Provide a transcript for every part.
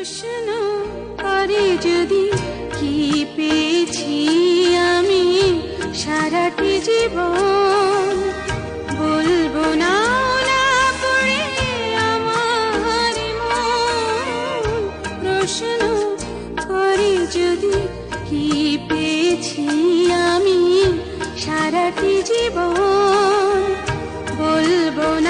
প্রশ্ন করে যদি, কি পেয়েছি আমি সারাটি জীবন? বলব না করে যদি, কি পেয়েছি আমি সারাটি জীবন? বলব না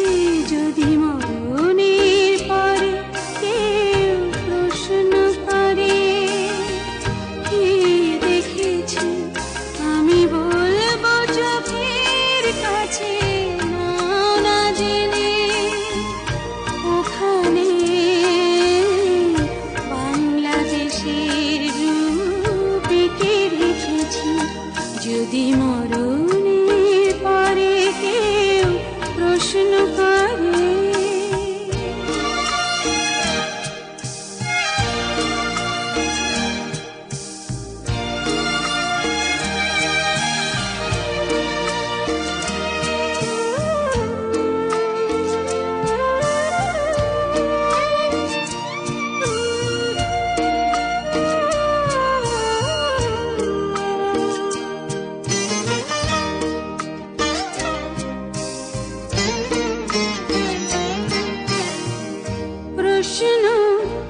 প্রশ্ন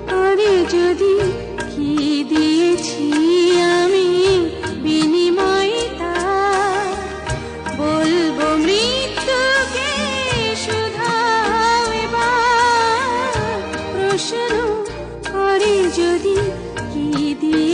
করে যদি কি আমি বিনিময়ে তার বলব মৃত্যুকে শুধাও করে যদি কি দিয়ে